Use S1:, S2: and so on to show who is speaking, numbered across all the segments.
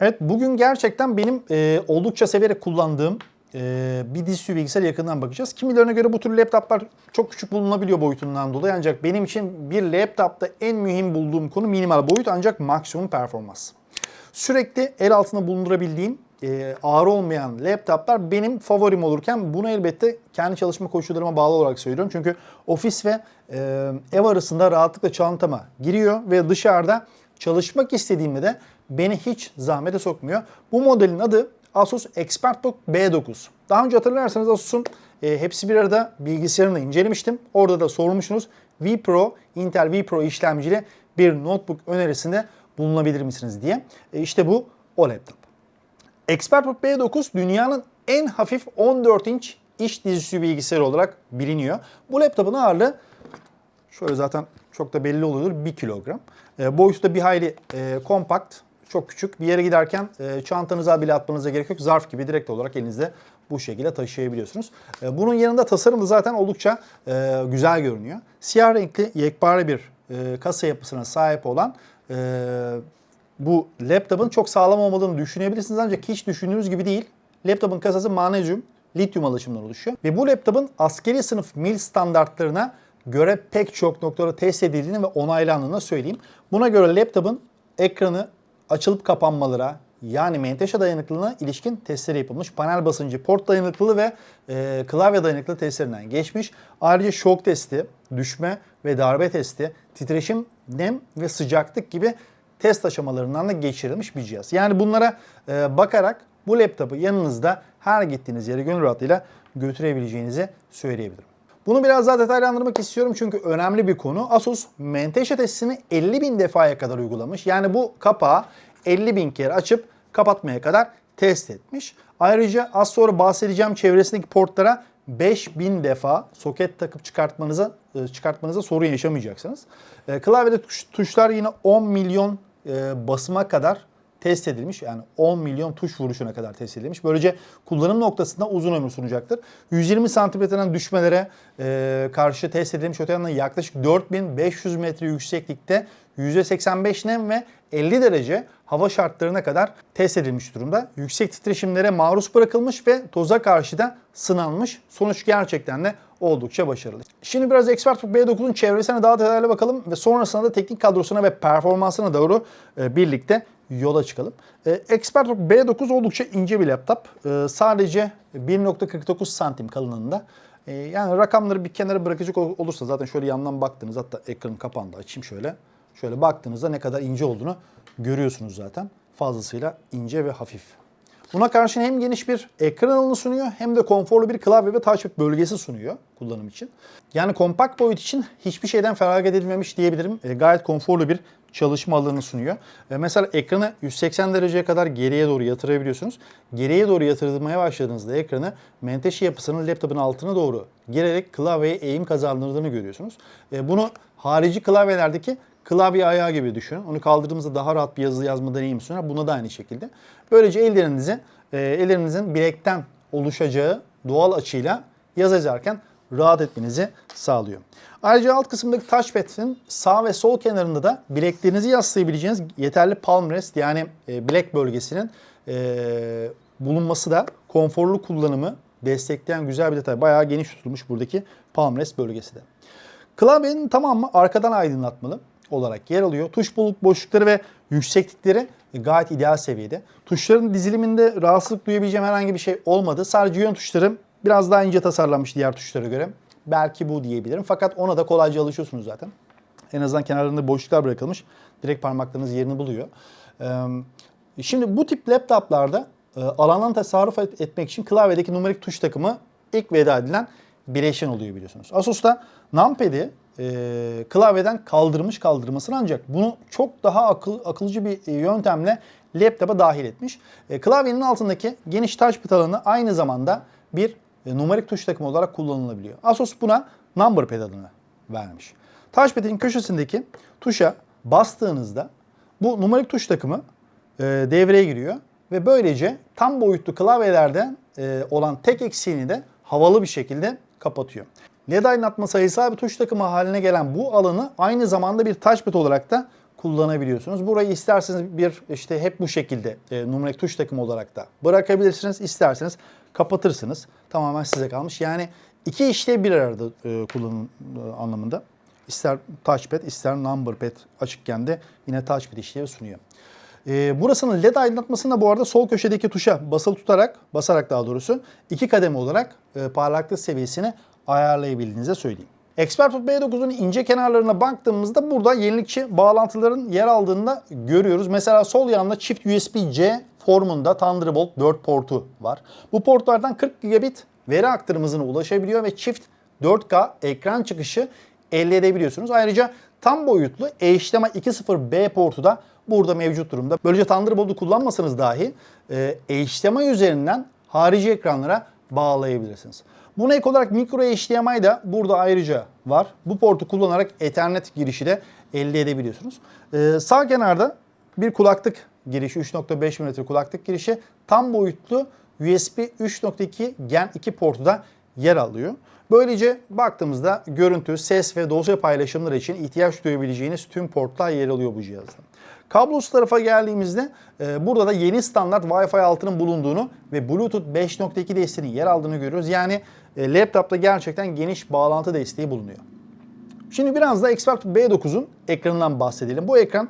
S1: Evet bugün gerçekten benim e, oldukça severek kullandığım e, bir dizüstü bilgisayar yakından bakacağız. Kimilerine göre bu tür laptoplar çok küçük bulunabiliyor boyutundan dolayı ancak benim için bir laptopta en mühim bulduğum konu minimal boyut ancak maksimum performans. Sürekli el altında bulundurabildiğim e, ağır olmayan laptoplar benim favorim olurken bunu elbette kendi çalışma koşullarıma bağlı olarak söylüyorum. Çünkü ofis ve e, ev arasında rahatlıkla çantama giriyor ve dışarıda çalışmak istediğimde de beni hiç zahmete sokmuyor. Bu modelin adı Asus ExpertBook B9. Daha önce hatırlarsanız Asus'un e, hepsi bir arada bilgisayarını incelemiştim. Orada da sormuşsunuz vPro, Intel vPro işlemcili bir notebook önerisinde bulunabilir misiniz diye. E, işte bu o laptop. ExpertBook B9 dünyanın en hafif 14 inç iş dizüstü bilgisayarı olarak biliniyor. Bu laptopun ağırlığı şöyle zaten çok da belli oluyor 1 kilogram. E, boyutu da bir hayli e, kompakt, çok küçük. Bir yere giderken e, çantanıza bile atmanıza gerek yok. Zarf gibi direkt olarak elinizde bu şekilde taşıyabiliyorsunuz. E, bunun yanında tasarım da zaten oldukça e, güzel görünüyor. Siyah renkli yekpare bir e, kasa yapısına sahip olan e, bu laptopun çok sağlam olmadığını düşünebilirsiniz ancak hiç düşündüğünüz gibi değil. Laptopun kasası manezyum, lityum alışımından oluşuyor. Ve bu laptopun askeri sınıf mil standartlarına göre pek çok noktada test edildiğini ve onaylandığını söyleyeyim. Buna göre laptopun ekranı açılıp kapanmalara yani menteşe dayanıklılığına ilişkin testleri yapılmış. Panel basıncı, port dayanıklılığı ve e, klavye dayanıklılığı testlerinden geçmiş. Ayrıca şok testi, düşme ve darbe testi, titreşim, nem ve sıcaklık gibi test aşamalarından da geçirilmiş bir cihaz. Yani bunlara e, bakarak bu laptopu yanınızda her gittiğiniz yere gönül rahatlığıyla götürebileceğinizi söyleyebilirim. Bunu biraz daha detaylandırmak istiyorum çünkü önemli bir konu. Asus menteşe testini 50 bin defaya kadar uygulamış. Yani bu kapağı 50 bin kere açıp kapatmaya kadar test etmiş. Ayrıca az sonra bahsedeceğim çevresindeki portlara 5000 defa soket takıp çıkartmanıza e, çıkartmanıza sorun yaşamayacaksınız. E, Klavyede tuş- tuşlar yine 10 milyon e, basıma kadar test edilmiş. Yani 10 milyon tuş vuruşuna kadar test edilmiş. Böylece kullanım noktasında uzun ömür sunacaktır. 120 santimetreden düşmelere e, karşı test edilmiş. Öte yandan yaklaşık 4500 metre yükseklikte %85 nem ve 50 derece hava şartlarına kadar test edilmiş durumda. Yüksek titreşimlere maruz bırakılmış ve toza karşı da sınanmış. Sonuç gerçekten de oldukça başarılı. Şimdi biraz ExpertBook B9'un çevresine daha detaylı bakalım ve sonrasında da teknik kadrosuna ve performansına doğru e, birlikte yola çıkalım. E, ExpertBook B9 oldukça ince bir laptop. E, sadece 1.49 santim kalınlığında. E, yani rakamları bir kenara bırakacak ol- olursa zaten şöyle yandan baktınız hatta ekranın kapağını da açayım şöyle. Şöyle baktığınızda ne kadar ince olduğunu görüyorsunuz zaten. Fazlasıyla ince ve hafif. Buna karşın hem geniş bir ekran alanı sunuyor hem de konforlu bir klavye ve touchpad bölgesi sunuyor kullanım için. Yani kompakt boyut için hiçbir şeyden feragat edilmemiş diyebilirim. E, gayet konforlu bir çalışma alanı sunuyor. E, mesela ekranı 180 dereceye kadar geriye doğru yatırabiliyorsunuz. Geriye doğru yatırmaya başladığınızda ekranı menteşe yapısının laptopun altına doğru girerek klavyeye eğim kazandırdığını görüyorsunuz. E, bunu harici klavyelerdeki klavye ayağı gibi düşünün. Onu kaldırdığımızda daha rahat bir yazı yazma deneyimi sunar. Buna da aynı şekilde. Böylece ellerinizi, e, ellerinizin bilekten oluşacağı doğal açıyla yaz yazarken rahat etmenizi sağlıyor. Ayrıca alt kısımdaki touchpad'in sağ ve sol kenarında da bileklerinizi yaslayabileceğiniz yeterli palm rest yani e, bilek bölgesinin e, bulunması da konforlu kullanımı destekleyen güzel bir detay. Bayağı geniş tutulmuş buradaki palm rest bölgesi de. Klavyenin tamamı arkadan aydınlatmalı olarak yer alıyor. Tuş buluk boşlukları ve yükseklikleri gayet ideal seviyede. Tuşların diziliminde rahatsızlık duyabileceğim herhangi bir şey olmadı. Sadece yön tuşları biraz daha ince tasarlanmış diğer tuşlara göre. Belki bu diyebilirim. Fakat ona da kolayca alışıyorsunuz zaten. En azından kenarlarında boşluklar bırakılmış. Direkt parmaklarınız yerini buluyor. Ee, Şimdi bu tip laptoplarda e, alandan tasarruf et- etmek için klavyedeki numarik tuş takımı ilk veda edilen bileşen oluyor biliyorsunuz. Asus'ta numpad'i e, klavyeden kaldırmış kaldırmasını ancak bunu çok daha akıl, akılcı bir e, yöntemle laptopa dahil etmiş. E, klavyenin altındaki geniş touchpad alanı aynı zamanda bir e, numarik tuş takımı olarak kullanılabiliyor. Asus buna number pad adını vermiş. Touchpad'in köşesindeki tuşa bastığınızda bu numarik tuş takımı e, devreye giriyor ve böylece tam boyutlu klavyelerden e, olan tek eksiğini de havalı bir şekilde kapatıyor. LED aydınlatma sayısal bir tuş takımı haline gelen bu alanı aynı zamanda bir touchpad olarak da kullanabiliyorsunuz. Burayı isterseniz bir işte hep bu şekilde e, numarik tuş takımı olarak da bırakabilirsiniz. İsterseniz kapatırsınız. Tamamen size kalmış. Yani iki işte bir arada e, kullanım e, anlamında. İster touchpad ister numberpad açıkken de yine touchpad işlevi sunuyor. E, burasının led aydınlatmasını da bu arada sol köşedeki tuşa basılı tutarak, basarak daha doğrusu iki kademe olarak e, parlaklık seviyesini ayarlayabildiğinizi söyleyeyim. Expertbook B9'un ince kenarlarına baktığımızda burada yenilikçi bağlantıların yer aldığını da görüyoruz. Mesela sol yanında çift USB-C formunda Thunderbolt 4 portu var. Bu portlardan 40 gigabit veri aktarım hızına ulaşabiliyor ve çift 4K ekran çıkışı elde edebiliyorsunuz. Ayrıca tam boyutlu HDMI 2.0B portu da burada mevcut durumda. Böylece Thunderbolt'u kullanmasanız dahi e, HDMI üzerinden harici ekranlara bağlayabilirsiniz. Buna ek olarak micro HDMI da burada ayrıca var. Bu portu kullanarak Ethernet girişi de elde edebiliyorsunuz. Ee, sağ kenarda bir kulaklık girişi 3.5 mm kulaklık girişi tam boyutlu USB 3.2 Gen 2 portu da yer alıyor. Böylece baktığımızda görüntü, ses ve dosya paylaşımları için ihtiyaç duyabileceğiniz tüm portlar yer alıyor bu cihazda. Kablosuz tarafa geldiğimizde e, burada da yeni standart Wi-Fi 6'nın bulunduğunu ve Bluetooth 5.2 desteğinin yer aldığını görüyoruz. Yani e, laptopta gerçekten geniş bağlantı desteği bulunuyor. Şimdi biraz da Expert B9'un ekranından bahsedelim. Bu ekran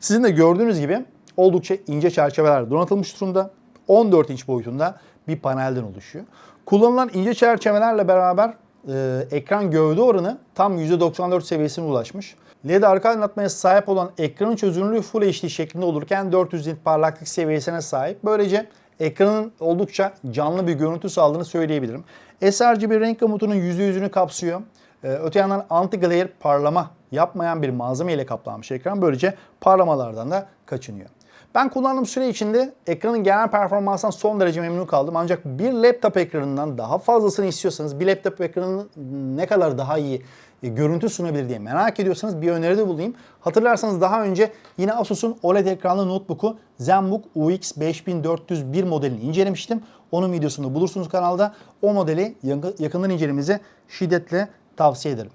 S1: sizin de gördüğünüz gibi oldukça ince çerçeveler donatılmış durumda. 14 inç boyutunda bir panelden oluşuyor. Kullanılan ince çerçevelerle beraber e, ekran gövde oranı tam %94 seviyesine ulaşmış. LED arka aydınlatmaya sahip olan ekranın çözünürlüğü Full HD şeklinde olurken 400 nit parlaklık seviyesine sahip. Böylece ekranın oldukça canlı bir görüntü sağladığını söyleyebilirim. sRGB renk gamutunun %100'ünü kapsıyor. Ee, öte yandan anti-glare parlama yapmayan bir malzeme ile kaplanmış ekran. Böylece parlamalardan da kaçınıyor. Ben kullandığım süre içinde ekranın genel performansından son derece memnun kaldım. Ancak bir laptop ekranından daha fazlasını istiyorsanız bir laptop ekranının ne kadar daha iyi e, görüntü sunabilir diye merak ediyorsanız bir öneride bulunayım. Hatırlarsanız daha önce yine Asus'un OLED ekranlı notebook'u ZenBook UX 5401 modelini incelemiştim. Onun videosunu bulursunuz kanalda. O modeli yakından incelemenizi şiddetle tavsiye ederim.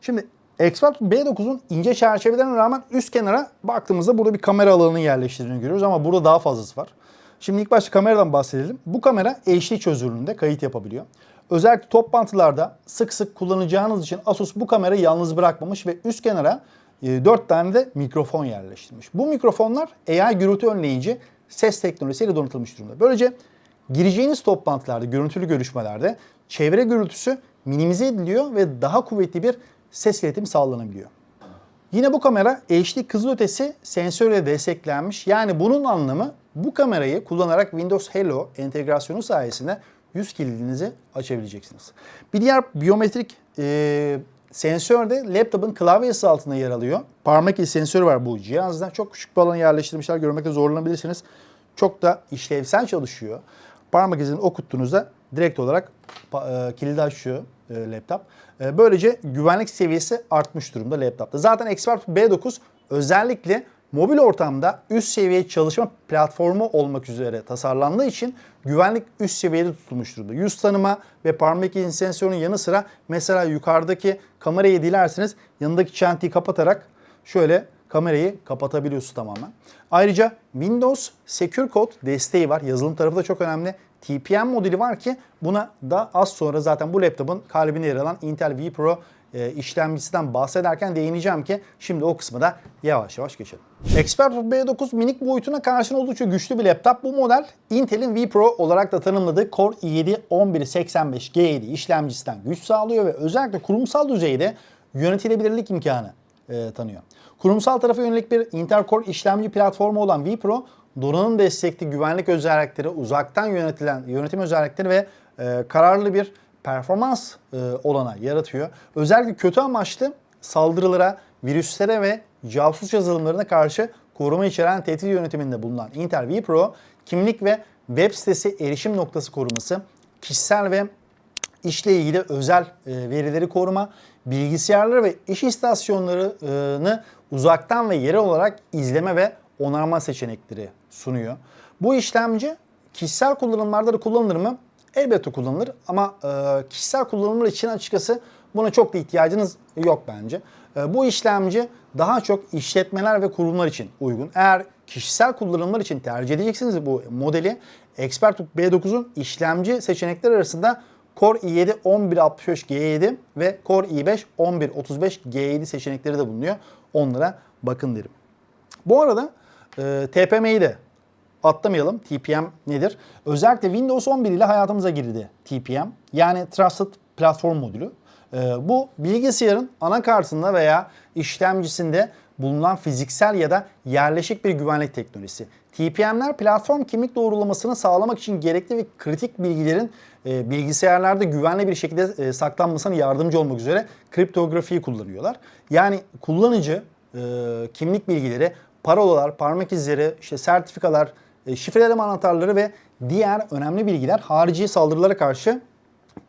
S1: Şimdi Expert B9'un ince çerçevelerine rağmen üst kenara baktığımızda burada bir kamera alanını yerleştirdiğini görüyoruz ama burada daha fazlası var. Şimdi ilk başta kameradan bahsedelim. Bu kamera HD çözünürlüğünde kayıt yapabiliyor. Özellikle toplantılarda sık sık kullanacağınız için Asus bu kamerayı yalnız bırakmamış ve üst kenara 4 e, tane de mikrofon yerleştirmiş. Bu mikrofonlar AI gürültü önleyici ses teknolojisiyle donatılmış durumda. Böylece gireceğiniz toplantılarda, görüntülü görüşmelerde çevre gürültüsü minimize ediliyor ve daha kuvvetli bir ses iletimi sağlanabiliyor. Yine bu kamera HD kızılötesi sensörle desteklenmiş. Yani bunun anlamı bu kamerayı kullanarak Windows Hello entegrasyonu sayesinde yüz kilidinizi açabileceksiniz. Bir diğer biyometrik e, sensör de laptopun klavyesi altında yer alıyor. Parmak izi sensörü var bu cihazda. Çok küçük bir alana yerleştirmişler. Görmekte zorlanabilirsiniz. Çok da işlevsel çalışıyor. Parmak izini okuttuğunuzda direkt olarak e, kilidi açıyor e, laptop. E, böylece güvenlik seviyesi artmış durumda laptopta. Zaten Expert B9 özellikle mobil ortamda üst seviye çalışma platformu olmak üzere tasarlandığı için güvenlik üst seviyede tutulmuş durumda. Yüz tanıma ve parmak izi sensörünün yanı sıra mesela yukarıdaki kamerayı dilerseniz yanındaki çentiyi kapatarak şöyle kamerayı kapatabiliyorsunuz tamamen. Ayrıca Windows Secure Code desteği var. Yazılım tarafı da çok önemli. TPM modeli var ki buna da az sonra zaten bu laptopun kalbine yer alan Intel vPro e, işlemcisinden bahsederken değineceğim ki şimdi o kısmı da yavaş yavaş geçelim. Expert B9 minik boyutuna karşın oldukça güçlü bir laptop. Bu model Intel'in vPro olarak da tanımladığı Core i7 1185G7 işlemcisinden güç sağlıyor ve özellikle kurumsal düzeyde yönetilebilirlik imkanı e, tanıyor. Kurumsal tarafa yönelik bir Intel Core işlemci platformu olan vPro, donanım destekli güvenlik özellikleri, uzaktan yönetilen yönetim özellikleri ve e, kararlı bir performans e, olana yaratıyor. Özellikle kötü amaçlı saldırılara, virüslere ve casus yazılımlarına karşı koruma içeren tehdit yönetiminde bulunan Intel vPro, kimlik ve web sitesi erişim noktası koruması, kişisel ve işle ilgili özel e, verileri koruma, bilgisayarları ve iş istasyonlarını uzaktan ve yerel olarak izleme ve onarma seçenekleri sunuyor. Bu işlemci kişisel kullanımlarda da kullanılır mı? Elbette kullanılır ama e, kişisel kullanımlar için açıkçası Buna çok da ihtiyacınız yok bence. E, bu işlemci daha çok işletmeler ve kurumlar için uygun. Eğer kişisel kullanımlar için tercih edeceksiniz bu modeli Expertbook B9'un işlemci seçenekleri arasında Core i7 1165G7 ve Core i5 1135G7 seçenekleri de bulunuyor. Onlara bakın derim. Bu arada e, TPM'yi de atlamayalım. TPM nedir? Özellikle Windows 11 ile hayatımıza girdi TPM. Yani Trusted Platform Modülü. E, bu bilgisayarın anakartında veya işlemcisinde bulunan fiziksel ya da yerleşik bir güvenlik teknolojisi. TPM'ler platform kimlik doğrulamasını sağlamak için gerekli ve kritik bilgilerin e, bilgisayarlarda güvenli bir şekilde e, saklanmasına yardımcı olmak üzere kriptografiyi kullanıyorlar. Yani kullanıcı e, kimlik bilgileri, parolalar, parmak izleri, işte sertifikalar, şifreleme anahtarları ve diğer önemli bilgiler harici saldırılara karşı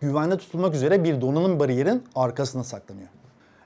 S1: güvende tutulmak üzere bir donanım bariyerin arkasında saklanıyor.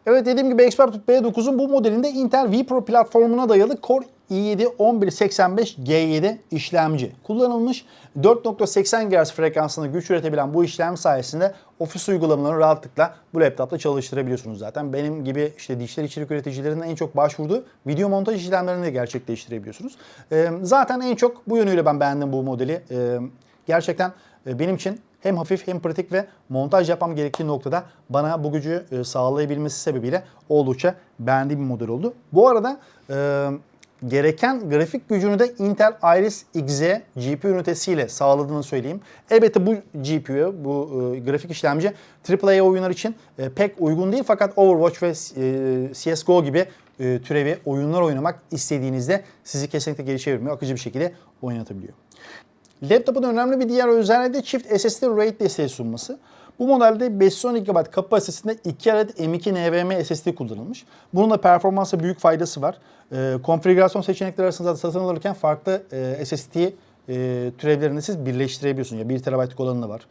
S1: Evet dediğim gibi Expertbook B9'un bu modelinde Intel vPro platformuna dayalı Core i7 1185G7 işlemci kullanılmış. 4.80 GHz frekansında güç üretebilen bu işlem sayesinde ofis uygulamalarını rahatlıkla bu laptopta çalıştırabiliyorsunuz zaten. Benim gibi işte dijital içerik üreticilerinin en çok başvurduğu video montaj işlemlerini de gerçekleştirebiliyorsunuz. Ee, zaten en çok bu yönüyle ben beğendim bu modeli. Ee, gerçekten benim için hem hafif hem pratik ve montaj yapmam gerektiği noktada bana bu gücü sağlayabilmesi sebebiyle oldukça beğendiğim bir model oldu. Bu arada gereken grafik gücünü de Intel Iris Xe GPU ünitesiyle sağladığını söyleyeyim. Elbette bu GPU, bu e, grafik işlemci AAA oyunlar için e, pek uygun değil fakat Overwatch ve e, CSGO gibi e, türevi oyunlar oynamak istediğinizde sizi kesinlikle geri çevirmiyor. Akıcı bir şekilde oynatabiliyor. Laptopun önemli bir diğer özelliği de çift SSD RAID desteği sunması. Bu modelde 512 GB kapasitesinde 2 adet M2 NVMe SSD kullanılmış. Bunun da performansa büyük faydası var. Ee, konfigürasyon seçenekleri arasında satın alırken farklı e, SSD e, türevlerini siz birleştirebiliyorsunuz. Ya 1 TB'lık olanı var.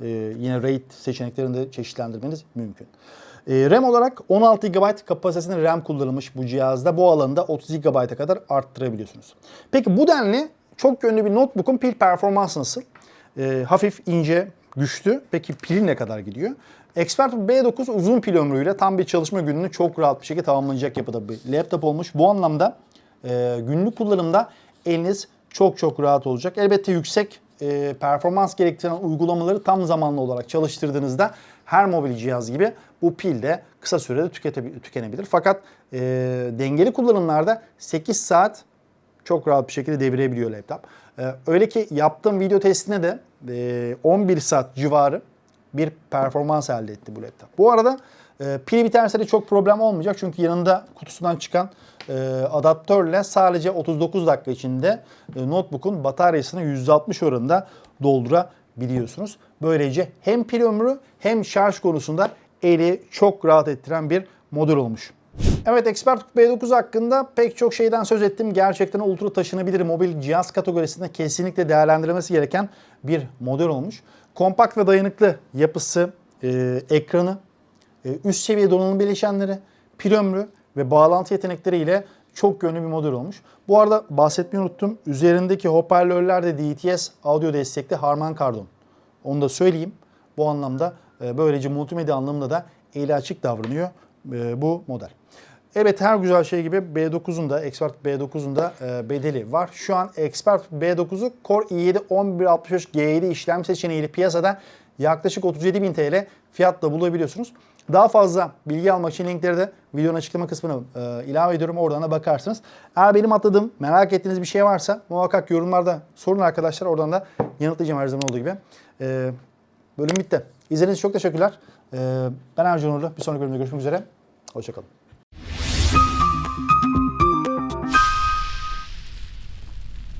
S1: E, yine RAID seçeneklerini de çeşitlendirmeniz mümkün. E, RAM olarak 16 GB kapasitesinde RAM kullanılmış bu cihazda. Bu alanda 30 GB'a kadar arttırabiliyorsunuz. Peki bu denli çok yönlü bir notebook'un pil performansı nasıl? E, hafif, ince, güçlü. Peki pili ne kadar gidiyor? Expertbook B9 uzun pil ömrüyle tam bir çalışma gününü çok rahat bir şekilde tamamlayacak yapıda bir laptop olmuş. Bu anlamda e, günlük kullanımda eliniz çok çok rahat olacak. Elbette yüksek e, performans gerektiren uygulamaları tam zamanlı olarak çalıştırdığınızda her mobil cihaz gibi bu pil de kısa sürede tükenebilir. Fakat e, dengeli kullanımlarda 8 saat çok rahat bir şekilde devirebiliyor laptop. Ee, öyle ki yaptığım video testine de e, 11 saat civarı bir performans elde etti bu laptop. Bu arada e, pil biterse de çok problem olmayacak çünkü yanında kutusundan çıkan e, adaptörle sadece 39 dakika içinde e, notebook'un bataryasını %60 oranında doldurabiliyorsunuz. Böylece hem pil ömrü hem şarj konusunda eli çok rahat ettiren bir model olmuş. Evet Expertbook B9 hakkında pek çok şeyden söz ettim. Gerçekten ultra taşınabilir mobil cihaz kategorisinde kesinlikle değerlendirilmesi gereken bir model olmuş. Kompakt ve dayanıklı yapısı, e, ekranı, e, üst seviye donanım bileşenleri, pil ömrü ve bağlantı yetenekleriyle çok yönlü bir model olmuş. Bu arada bahsetmeyi unuttum. Üzerindeki hoparlörler de DTS audio destekli Harman Kardon. Onu da söyleyeyim. Bu anlamda e, böylece multimedya anlamında da eli açık davranıyor e, bu model. Evet her güzel şey gibi B9'un da Expert B9'un da e, bedeli var. Şu an Expert B9'u Core i7 1165G7 işlem seçeneğiyle piyasada yaklaşık 37.000 TL fiyatla bulabiliyorsunuz. Daha fazla bilgi almak için linkleri de videonun açıklama kısmına e, ilave ediyorum. Oradan da bakarsınız. Eğer benim atladığım, merak ettiğiniz bir şey varsa muhakkak yorumlarda sorun arkadaşlar. Oradan da yanıtlayacağım her zaman olduğu gibi. E, bölüm bitti. İzlediğiniz için çok teşekkürler. E, ben Ercan Uğurlu. Bir sonraki bölümde görüşmek üzere. Hoşçakalın.